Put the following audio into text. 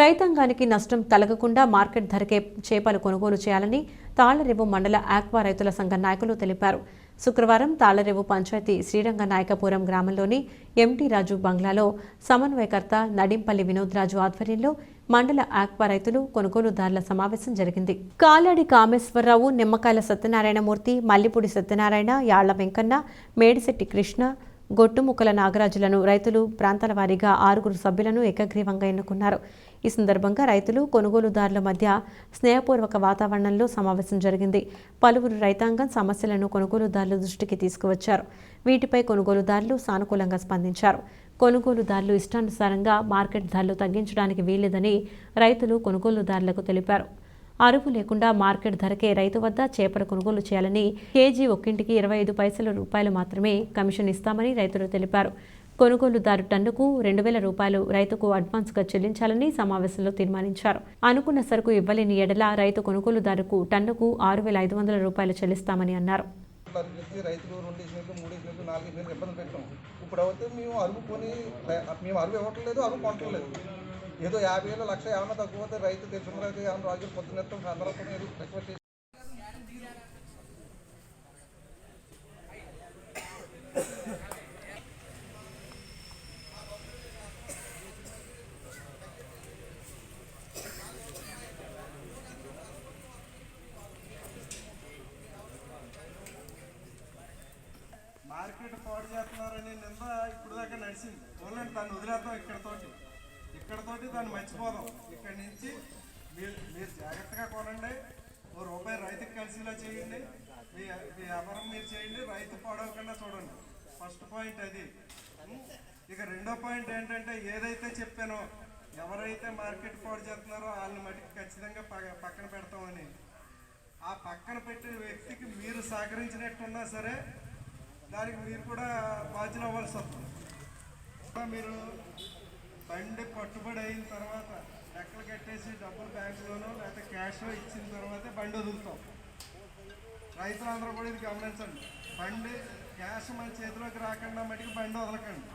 రైతాంగానికి నష్టం తలగకుండా మార్కెట్ ధరకే చేపలు కొనుగోలు చేయాలని తాళ్ళరేవు మండల ఆక్వా రైతుల సంఘ నాయకులు తెలిపారు. శుక్రవారం తాళ్ళరేవు పంచాయతీ శ్రీరంగ నాయకపురం గ్రామంలోని ఎంటీ రాజు బంగ్లాలో సమన్వయకర్త నడింపల్లి వినోద్ రాజు ఆధ్వర్యంలో మండల ఆక్వా రైతులు కొనుగోలుదారుల సమావేశం జరిగింది. కాలాడి కామేశ్వరరావు నిమ్మకాయల సత్యనారాయణమూర్తి మల్లిపూడి సత్యనారాయణ యాళ్ళ వెంకన్న మేడిశెట్టి కృష్ణ గొట్టుముక్కల నాగరాజులను రైతులు ప్రాంతాల వారీగా ఆరుగురు సభ్యులను ఏకగ్రీవంగా ఎన్నుకున్నారు. ఈ సందర్భంగా రైతులు కొనుగోలుదారుల మధ్య స్నేహపూర్వక వాతావరణంలో సమావేశం జరిగింది. పలువురు రైతాంగం సమస్యలను కొనుగోలుదారుల దృష్టికి తీసుకువచ్చారు. వీటిపై కొనుగోలుదారులు సానుకూలంగా స్పందించారు. కొనుగోలుదారులు ఇష్టానుసారంగా మార్కెట్ ధరలు తగ్గించడానికి వీల్లేదని రైతులు కొనుగోలుదారులకు తెలిపారు. అరువు లేకుండా మార్కెట్ ధరకే రైతు వద్ద చేపలు కొనుగోలు చేయాలని కేజీ ఒక్కింటికి ఇరవై ఐదు పైసల రూపాయలు మాత్రమే కమిషన్ ఇస్తామని రైతులు తెలిపారు. కొనుగోలుదారు టన్నుకు రెండు వేల రూపాయలు రైతుకు అడ్వాన్స్గా చెల్లించాలని సమావేశంలో తీర్మానించారు. అనుకున్న సరుకు ఇవ్వలేని ఎడల రైతు కొనుగోలుదారుకు టన్నుకు ఆరు వేల ఐదు వందల రూపాయలు చెల్లిస్తామని అన్నారు. రైతులు రెండు వేసినట్లు మూడు వేసినట్లు నాలుగు ఇబ్బంది పెట్టాం ఇప్పుడు అయితే మేము అరువు కొని మేము అరువు ఇవ్వట్లేదు అరువు కొనట్లేదు. ఏదో యాభై ఏళ్ళు లక్ష ఏమన్నా తగ్గిపోతే అయితే రైతు తెలిసిన రైతు ఏమైనా రాజు పొద్దున్నెత్తాం అందరూ రిక్వెస్ట్ చేసి మార్కెట్ పాడు చేస్తున్నారనే నింద ఇప్పుడు దాకా నడిచింది. ఓన్లీ దాన్ని వదిలేద్దాం ఇక్కడతోటి ఇక్కడతోటి దాన్ని మర్చిపోదాం. ఇక్కడి నుంచి మీరు మీరు జాగ్రత్తగా కొనండి. ఓ రూపాయి రైతుకి కలిసిలా చేయండి. మీ మీ వ్యాపారం మీరు చేయండి. రైతు పాడవకుండా చూడండి. ఫస్ట్ పాయింట్ అది. ఇక రెండో పాయింట్ ఏంటంటే ఏదైతే చెప్పానో ఎవరైతే మార్కెట్ పాడు చేస్తున్నారో వాళ్ళని మటుకు ఖచ్చితంగా పక్కన పెడతామని. ఆ పక్కన పెట్టిన వ్యక్తికి మీరు సహకరించినట్టున్నా సరే దానికి మీరు కూడా బాధ్యులు అవ్వాల్సి వస్తుంది. ఇంకా మీరు బండి పట్టుబడి అయిన తర్వాత లెక్కలు కట్టేసి డబ్బులు బ్యాంకులోనో లేకపోతే క్యాష్లో ఇచ్చిన తర్వాతే బండి వదులుతాం. రైతులందరూ కూడా ఇది గమనించండి. బండి క్యాష్ మన చేతిలోకి రాకుండా మటుకు బండి వదలకండి.